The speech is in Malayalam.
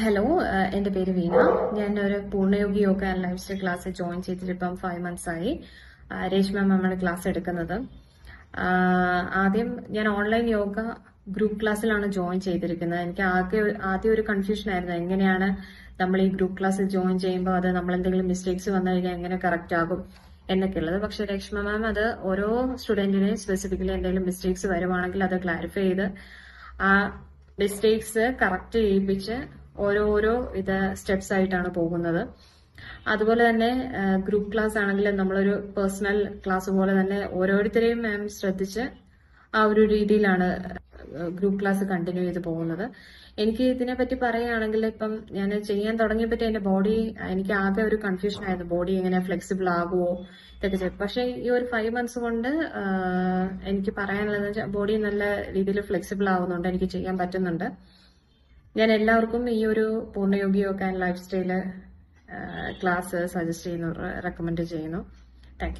ഹലോ ഏഹ് എന്റെ പേര് വീണ. ഞാൻ ഒരു Poornayogi yoga and lifestyle class join ചെയ്തിട്ട് ഇപ്പം ഫൈവ് മന്ത്സ് ആയി രേഷ് മാം മാമാണ് ക്ലാസ് എടുക്കുന്നത്. ആദ്യം ഞാൻ ഓൺലൈൻ യോഗ ഗ്രൂപ്പ് ക്ലാസ്സിലാണ് ജോയിൻ ചെയ്തിരിക്കുന്നത്. എനിക്ക് ആകെ ആദ്യം ഒരു കൺഫ്യൂഷൻ ആയിരുന്നു. എങ്ങനെയാണ് നമ്മൾ ഈ ഗ്രൂപ്പ് ക്ലാസ്സിൽ ജോയിൻ ചെയ്യുമ്പോൾ അത് നമ്മൾ എന്തെങ്കിലും മിസ്റ്റേക്സ് വന്നു കഴിഞ്ഞാൽ എങ്ങനെ കറക്റ്റ് ആകും എന്നൊക്കെ ഉള്ളത്. പക്ഷെ രേഷ്മ മാം അത് ഓരോ സ്റ്റുഡന്റിനെയും സ്പെസിഫിക്കലി എന്തെങ്കിലും മിസ്റ്റേക്സ് വരുവാണെങ്കിൽ അത് ക്ലാരിഫൈ ചെയ്ത് ആ മിസ്റ്റേക്സ് കറക്റ്റ് ചെയ്യിപ്പിച്ച് ഓരോരോ ഇത് സ്റ്റെപ്സ് ആയിട്ടാണ് പോകുന്നത്. അതുപോലെ തന്നെ ഗ്രൂപ്പ് ക്ലാസ് ആണെങ്കിൽ നമ്മളൊരു പേഴ്സണൽ ക്ലാസ് പോലെ തന്നെ ഓരോരുത്തരെയും മാം ശ്രദ്ധിച്ച് ആ ഒരു രീതിയിലാണ് ഗ്രൂപ്പ് ക്ലാസ് കണ്ടിന്യൂ ചെയ്ത് പോകുന്നത്. എനിക്ക് ഇതിനെ പറ്റി പറയുകയാണെങ്കിൽ ഇപ്പം ഞാൻ ചെയ്യാൻ തുടങ്ങിയപ്പറ്റി എന്റെ ബോഡി എനിക്ക് ആകെ ഒരു കൺഫ്യൂഷൻ ആയിരുന്നു. ബോഡി എങ്ങനെ ഫ്ലെക്സിബിൾ ആകുമോ ഇതൊക്കെ ചെയ്യും പക്ഷെ ഈ ഒരു ഫൈവ് മന്ത്സ് കൊണ്ട് എനിക്ക് പറയാനുള്ളത് ബോഡി നല്ല രീതിയിൽ ഫ്ലെക്സിബിൾ ആവുന്നുണ്ട് എനിക്ക് ചെയ്യാൻ പറ്റുന്നുണ്ട്. ഞാൻ എല്ലാവർക്കും ഈ ഒരു Poornayogi yoga and lifestyle class suggest ചെയ്യുന്നു റെക്കമെൻഡ് ചെയ്യുന്നു. താങ്ക്